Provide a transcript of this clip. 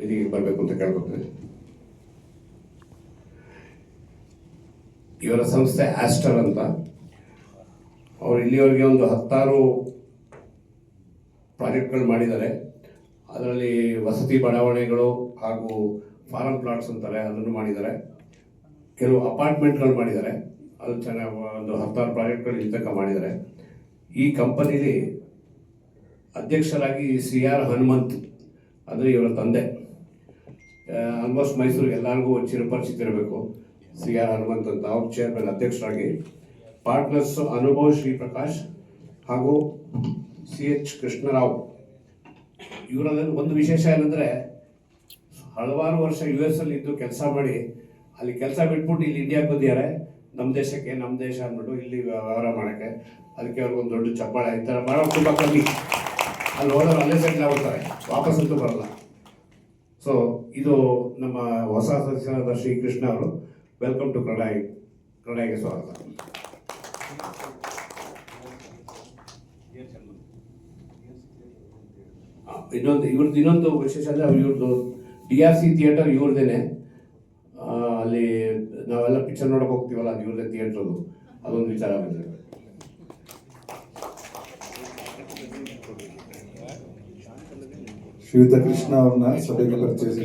ವೇದಿಕೆಗೆ ಬರಬೇಕು ಅಂತ ಕೇಳ್ಕೊತೀನಿ ಇವರ ಸಂಸ್ಥೆ ಆಸ್ಟರ್ ಅಂತ. ಅವರು ಇಲ್ಲಿವರೆಗೆ ಒಂದು ಹತ್ತಾರು ಪ್ರಾಜೆಕ್ಟ್ಗಳು ಮಾಡಿದ್ದಾರೆ. ಅದರಲ್ಲಿ ವಸತಿ ಬಡಾವಣೆಗಳು ಹಾಗೂ ಫಾರಂ ಪ್ಲಾಟ್ಸ್ ಅಂತಾರೆ, ಅದನ್ನು ಮಾಡಿದ್ದಾರೆ. ಕೆಲವು ಅಪಾರ್ಟ್ಮೆಂಟ್ಗಳು ಮಾಡಿದ್ದಾರೆ. ಅದು ಚೆನ್ನಾಗಿ ಒಂದು ಹತ್ತಾರು ಪ್ರಾಜೆಕ್ಟ್ಗಳು ಇಲ್ಲಿ ತನಕ ಮಾಡಿದ್ದಾರೆ. ಈ ಕಂಪನಿಲಿ ಅಧ್ಯಕ್ಷರಾಗಿ ಸಿ ಆರ್ ಹನುಮಂತ್, ಅಂದರೆ ಇವರ ತಂದೆ. ಆಲ್ಮೋಸ್ಟ್ ಮೈಸೂರಿಗೆ ಎಲ್ಲರಿಗೂ ಒಂದು ಚಿರಪರಿಚಿತಿರಬೇಕು ಸಿ ಆರ್ ಹನುಮಂತ್ ಅಂತ ಅವ್ರ ಚೇರ್ಮನ್ ಅಧ್ಯಕ್ಷರಾಗಿ. ಪಾರ್ಟ್ನರ್ಸ್ ಅನುಭವ್ ಶ್ರೀಪ್ರಕಾಶ್ ಹಾಗೂ ಸಿ ಎಚ್ ಕೃಷ್ಣರಾವ್. ಇವರಲ್ಲಿ ಒಂದು ವಿಶೇಷ ಏನಂದರೆ, ಹಲವಾರು ವರ್ಷ ಯು ಎಸ್ ಅಲ್ಲಿ ಇದ್ದು ಕೆಲಸ ಮಾಡಿ, ಅಲ್ಲಿ ಕೆಲಸ ಬಿಟ್ಬಿಟ್ಟು ಇಲ್ಲಿ ಇಂಡಿಯಾಗೆ ಬಂದಿದ್ದಾರೆ. ನಮ್ಮ ದೇಶಕ್ಕೆ ನಮ್ಮ ದೇಶ ಅಂದ್ಬಿಟ್ಟು ಇಲ್ಲಿ ವ್ಯವಹಾರ ಮಾಡೋಕ್ಕೆ. ಅದಕ್ಕೆ ಅವ್ರಿಗೊಂದು ದೊಡ್ಡ ಚಪ್ಪಾಳೆ. ಈ ಥರ ಮಾಡೋದು ತುಂಬ ಕಮ್ಮಿ. ಅಲ್ಲಿ ಹೋದವ್ರು ಅಲ್ಲೇ ಸೆಟ್ಲ್ ಆಗುತ್ತಾರೆ ವಾಪಸ್ ಅಂತೂ ಬರಲ್ಲ. ಇದು ನಮ್ಮ ಹೊಸ ಸದಸ್ಯರಾದ ಶ್ರೀಕೃಷ್ಣ ಅವರು. ವೆಲ್ಕಮ್ ಟು ಪ್ರಣಯ್ ಪ್ರಣಯ್ಗೆ ಸ್ವಾಗತ. ಇನ್ನೊಂದು, ಇವ್ರದ್ದು ಇನ್ನೊಂದು ವಿಶೇಷ ಅಂದರೆ ಇವ್ರದ್ದು ಡಿ ಆರ್ ಸಿ ಥಿಯೇಟರ್ ಇವ್ರದ್ದೇನೆ ಅಲ್ಲಿ ನಾವೆಲ್ಲ ಪಿಕ್ಚರ್ ನೋಡೋಕೆ ಹೋಗ್ತೀವಲ್ಲ, ಅದು ಇವ್ರದೇ ಥಿಯೇಟ್ರದು ಅದೊಂದು ವಿಚಾರ ಬಂದಿದೆ వివిధ కృష్ణ ఉన్న సభ్యులు పరిచేసి